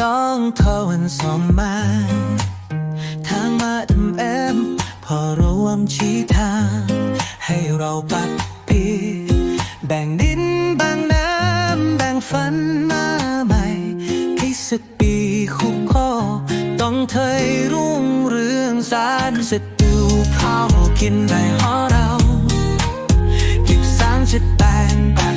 성 터원 섬만 당마음 엠 퍼러움 지탕 헤이로 바삐 뱅닌 방남 방판마마이 키스비 후커 덩터이 룽릉 산세뚜 파워 긴다이 허라우 깊상짓 반반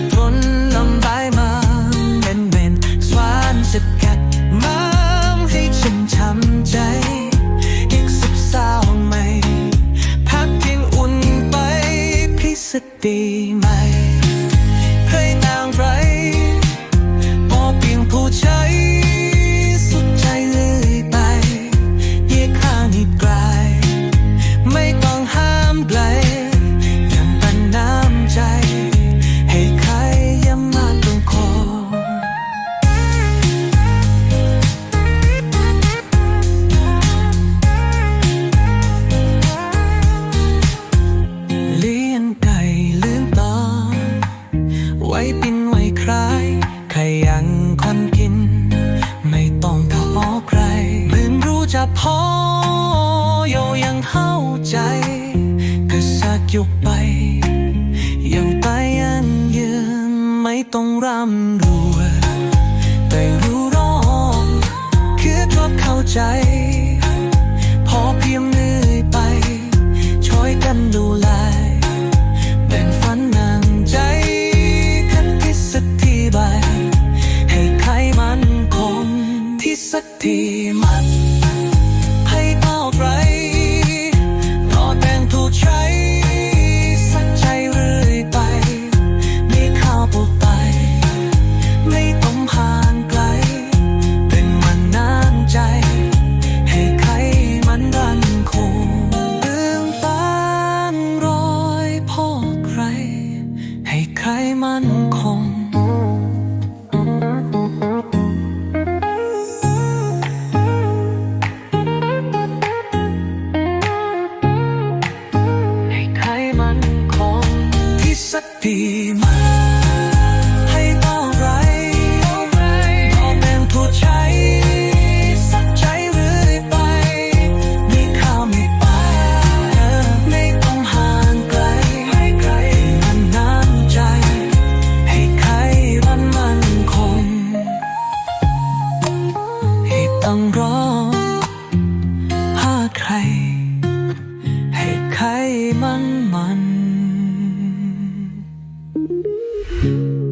se my ยู่ไปย่งไปยันยืนไม่ต้องร่ำรวยแต่รู้ร้องคือชอบเข้าใจ พอเพียงเหนื่อยไป ช่วยกันดูแลเป็นฝันนางใจทันที่สักทีใบให้ใครมันคงที่สักที happy. you.